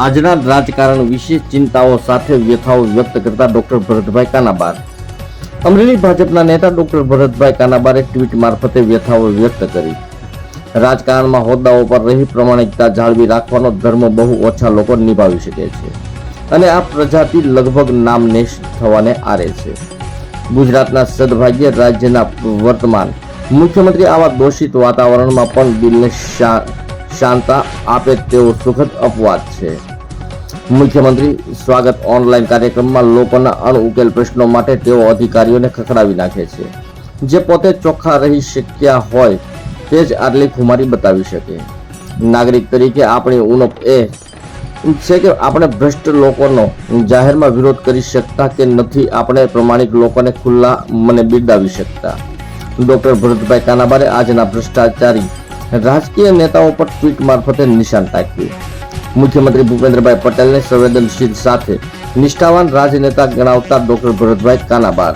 આજના રાજકારણ વિશે ચિંતાઓ સાથે વ્યથાઓ વ્યક્ત કરતા ડોક્ટર ભરતભાઈ કાનાબાર. અમરેલી ભાજપના નેતા ડોક્ટર ભરતભાઈ કાનાબારે ટ્વીટ મારફતે વ્યથાઓ વ્યક્ત કરી. રાજકારણમાં હોદ્દાઓ પર રહી પ્રમાણિકતા જાળવી રાખવાનો ધર્મ બહુ ઓછા લોકો નિભાવી શકે છે. અને આ પ્રજાતિ લગભગ નામનેશ થવાને આરે છે. ગુજરાતના સદભાગ્ય રાજ્યના વર્તમાન મુખ્યમંત્રી આવા દોષિત વાતાવરણમાં પણ દિલને શા- શાંતા આપે તેવો સુખદ અપવાદ છે. મુખ્યમંત્રી સ્વાગત ઓનલાઈન કાર્યક્રમમાં લોકોના અણઉકેલ પ્રશ્નો માટે તેઓ અધિકારીઓને ખખડાવી નાખે છે. જે પોતે ચોખ્ખા રહી શક્યા હોય તે જ આટલી ખુમારી બતાવી શકે. નાગરિક તરીકે આપણી ઉણપ એ છે કે આપણે ભ્રષ્ટ લોકોનો જાહેરમાં વિરોધ કરી શકતા કે નથી આપણે પ્રમાણિક લોકોને ખુલ્લા મને બિરદાવી શકતા. ડોક્ટર ભરતભાઈ કાનાબારે આજના ભ્રષ્ટાચારી રાજકીય નેતાઓ પર ટ્વીટ મારફતે નિશાન તાક્યું. મુખ્યમંત્રી ભૂપેન્દ્રભાઈ પટેલને સંવેદનશીલ સાથે નિષ્ઠાવાન રાજનેતા ગણાવતા ડોક્ટર ભરતભાઈ કાનાબાર